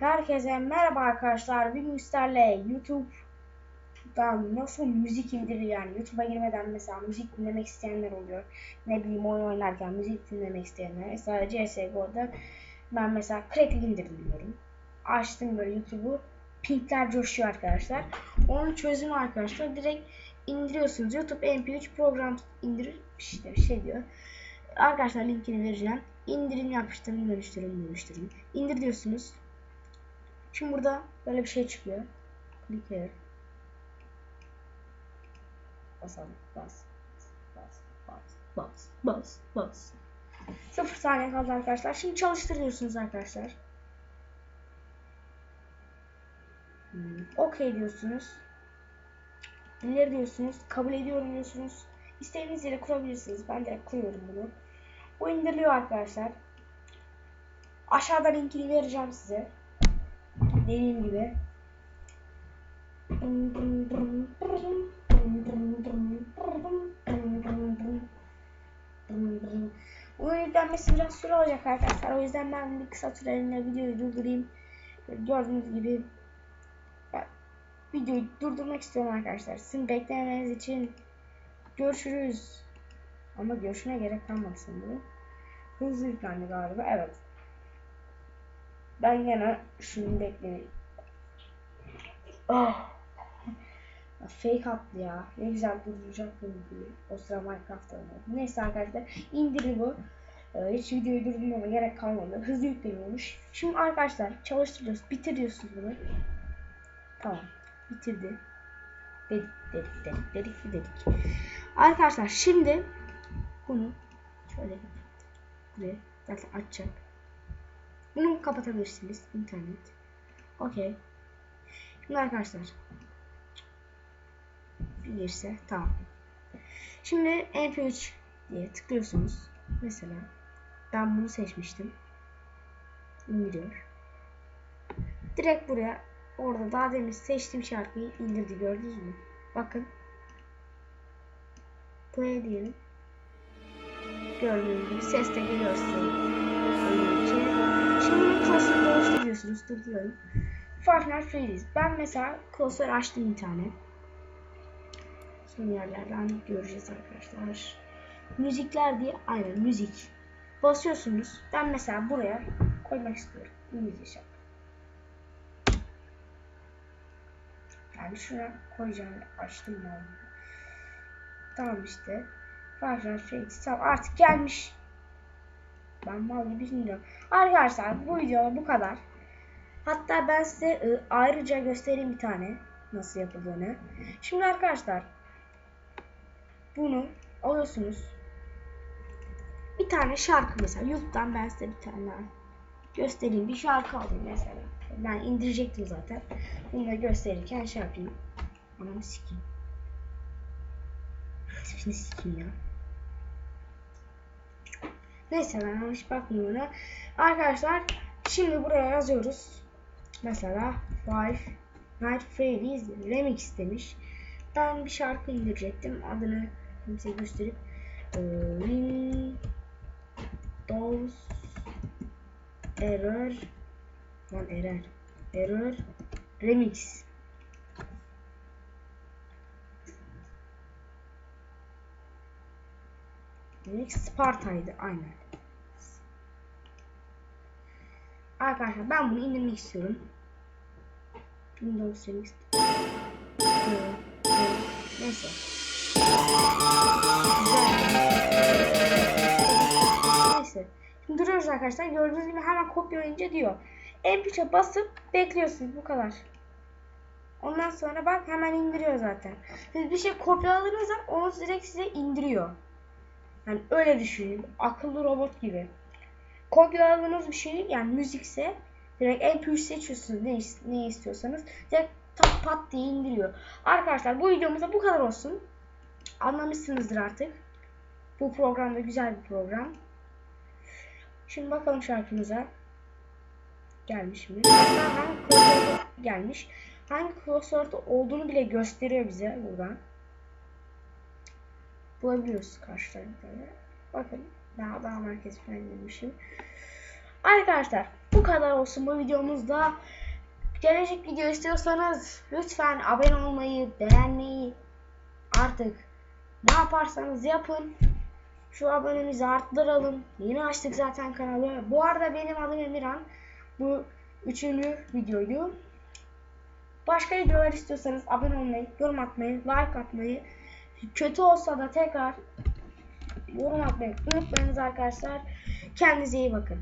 Herkese merhaba arkadaşlar. Bir Müster'le YouTube'dan nasıl müzik indirilir yani YouTube'a girmeden mesela müzik dinlemek isteyenler oluyor. Ne bileyim oyun oynarken müzik dinlemek isteyenler. Mesela CSGO'da ben mesela Crack'ı indirdim. Açtım böyle YouTube'u. Pinkler coşuyor arkadaşlar. Onun çözümü arkadaşlar direkt indiriyorsunuz. YouTube MP3 program indirir işte şey diyor. Arkadaşlar linkini vereceğim. İndirin yapıştırın dönüştürün dönüştürün. İndir diyorsunuz. Şimdi burada böyle bir şey çıkıyor. Click here. Basalım. Bas. Bas. Bas. Bas. Bas. Bas. Sıfır saniye kaldı arkadaşlar. Şimdi çalıştırıyorsunuz arkadaşlar. Hmm. OK diyorsunuz. İleri diyorsunuz. Kabul ediyorum diyorsunuz. İstediğiniz yere kurabilirsiniz. Ben direkt kuruyorum bunu. Bu indiriliyor arkadaşlar. Aşağıda linkini vereceğim size. Dediğim gibi. Bunun yüklenmesi biraz süre olacak arkadaşlar. O yüzden ben bir kısa süreliğine videoyu durdurayım. Gördüğünüz gibi videoyu durdurmak istiyorum arkadaşlar. Sizin beklemeniz için görüşürüz. Ama görüşmeye gerek kalmadı sanırım. Hızlı yüklendi galiba. Evet. Ben gene şunu bekleyeyim. Oh. Fake attı ya. Ne güzel durduracak bunu gibi. O sıra Minecraft oynadım. Neyse arkadaşlar indirir bu. Ee, hiç videoyu durdurmama gerek kalmadı. Hızlı yükleniyormuş. Şimdi arkadaşlar çalıştırıyoruz. Bitir diyorsunuz bunu. Tamam. Bitirdi. Dedik dedik dedik dedik dedik. Arkadaşlar şimdi bunu şöyle buraya zaten açacak. Bunu kapatabilirsiniz internet. Okey. Şimdi arkadaşlar bilirse tamam. Şimdi MP3 diye tıklıyorsunuz. Mesela ben bunu seçmiştim. İndiriyor. Direkt buraya orada daha demin seçtiğim şarkıyı indirdi gördünüz mü? Bakın. Play diyelim. Gördüğünüz gibi ses de geliyor size. Şimdi klasörü oluşturuyorsunuz. Durduralım. Nights Freddy's. Ben mesela klasör açtım bir tane. Son yerlerden göreceğiz arkadaşlar. Müzikler diye aynen müzik. Basıyorsunuz. Ben mesela buraya koymak istiyorum. İngilizce şarkı. Yani şuraya koyacağım. Açtım ben. Tamam işte. Nights Freddy's. Tamam artık gelmiş. Ben mal gibi bilmiyorum. Arkadaşlar bu video bu kadar. Hatta ben size e, ayrıca göstereyim bir tane nasıl yapıldığını. Şimdi arkadaşlar bunu alıyorsunuz. Bir tane şarkı mesela YouTube'dan ben size bir tane göstereyim. Bir şarkı alayım mesela. Ben indirecektim zaten. Bunu da gösterirken şey yapayım. Anamı sikeyim. Sesini sikeyim ya. Neyse ben hiç ona. Arkadaşlar şimdi buraya yazıyoruz. Mesela Five Night Freddy's Remix demiş. Ben bir şarkı indirecektim. Adını kimseye gösterip Windows Error Lan Error Error Remix Remix Sparta'ydı aynen. Arkadaşlar ben bunu indirmek istiyorum. Windows Remix. Neyse. Neyse. Şimdi duruyoruz arkadaşlar. Gördüğünüz gibi hemen kopyalayınca diyor. MP3'e basıp bekliyorsunuz. Bu kadar. Ondan sonra bak hemen indiriyor zaten. Siz bir şey kopyaladığınız zaman onu direkt size indiriyor. Yani öyle düşünün. Akıllı robot gibi. Kopyaladığınız bir şey yani müzikse direkt MP3 seçiyorsunuz ne, ne istiyorsanız. Direkt tak pat diye indiriyor. Arkadaşlar bu videomuzda bu kadar olsun. Anlamışsınızdır artık. Bu program da güzel bir program. Şimdi bakalım şarkımıza. Gelmiş mi? Hangi crossword gelmiş. Hangi crossword olduğunu bile gösteriyor bize buradan. Bulabiliyoruz karşı. Bakın daha daha merkez falan demişim. Arkadaşlar bu kadar olsun bu videomuzda. Gelecek video istiyorsanız lütfen abone olmayı, beğenmeyi artık ne yaparsanız yapın. Şu abonemizi arttıralım. Yeni açtık zaten kanalı. Bu arada benim adım Emirhan. Bu üçüncü videoyu. Başka videolar istiyorsanız abone olmayı, yorum atmayı, like atmayı, kötü olsa da tekrar yorum atmayı unutmayınız arkadaşlar. Kendinize iyi bakın.